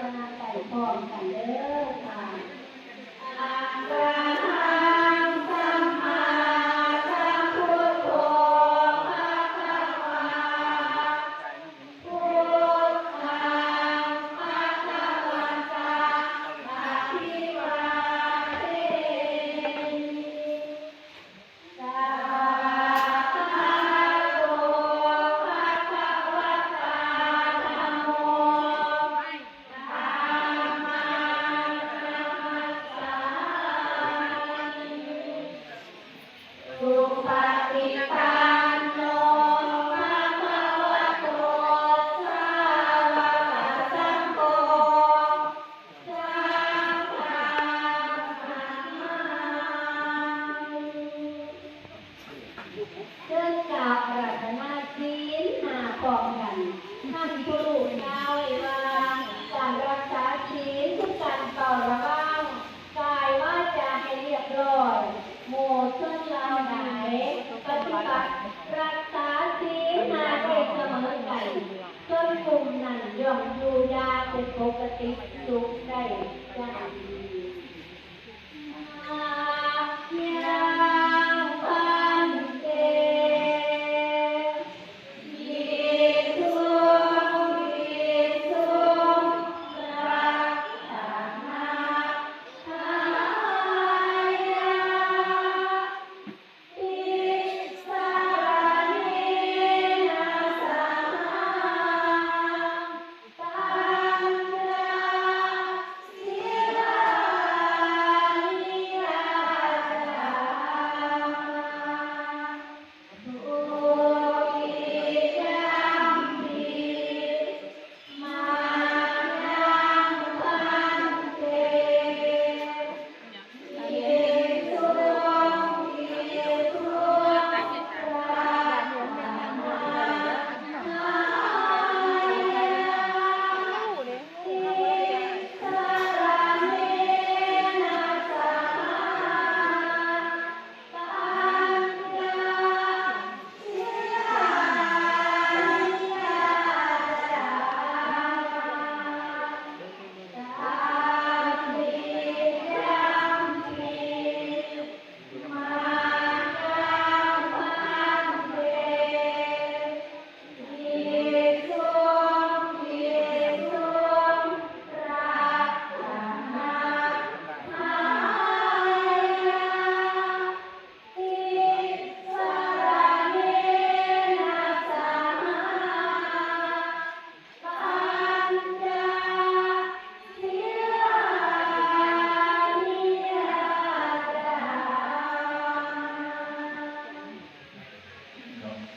กังานไก่พร้อมกันเด้อ ทุกปฏิปา มอยู่ยาเป็นปกติสุขได้จ้า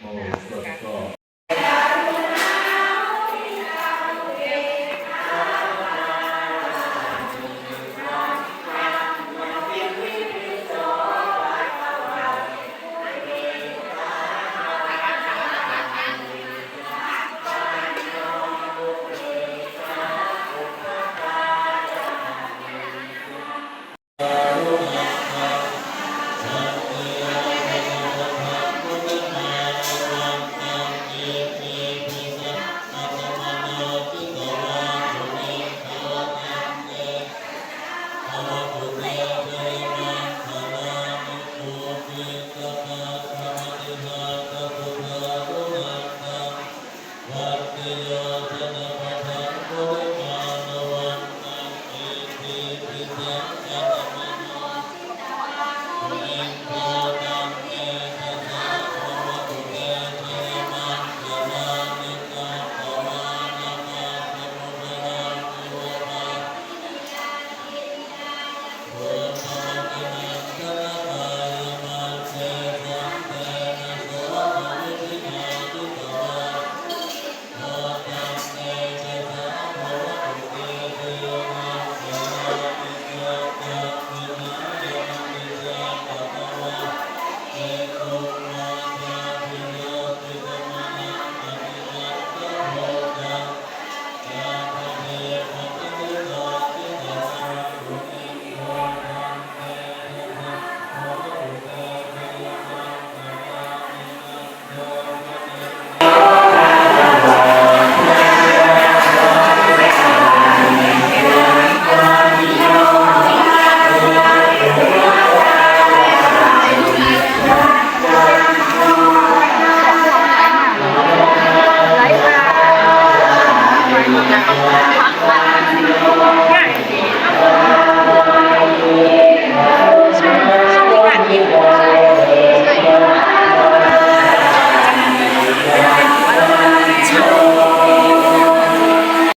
哦